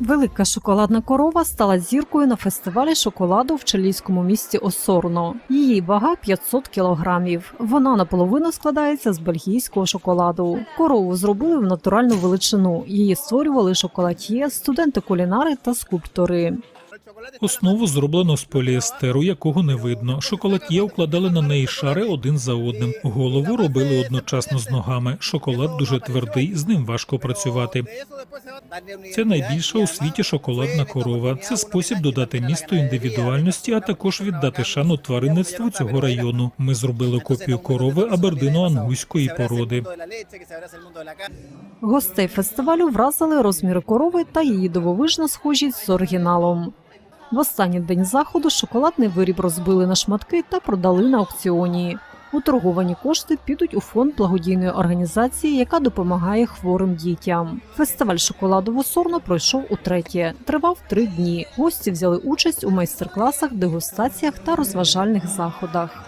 Велика шоколадна корова стала зіркою на фестивалі шоколаду в чилійському місті Осорно. Її вага 500 кілограмів. Вона наполовину складається з бельгійського шоколаду. Корову зробили в натуральну величину. Її створювали шоколад'є, студенти кулінари та скульптори. Основу зроблено з поліестеру, якого не видно. Шоколад'є укладали на неї шари один за одним. Голову робили одночасно з ногами. Шоколад дуже твердий, з ним важко працювати. Це найбільша у світі шоколадна корова. Це спосіб додати місту індивідуальності, а також віддати шану тваринництву цього району. Ми зробили копію корови абердино ангуйської породи. Гостей фестивалю вразили розміри корови та її дивовижна схожість з оригіналом. В останній день заходу шоколадний виріб розбили на шматки та продали на аукціоні. Уторговані кошти підуть у фонд благодійної організації, яка допомагає хворим дітям. Фестиваль шоколаду в Осорно пройшов утретє. Тривав три дні. Гості взяли участь у майстер-класах, дегустаціях та розважальних заходах.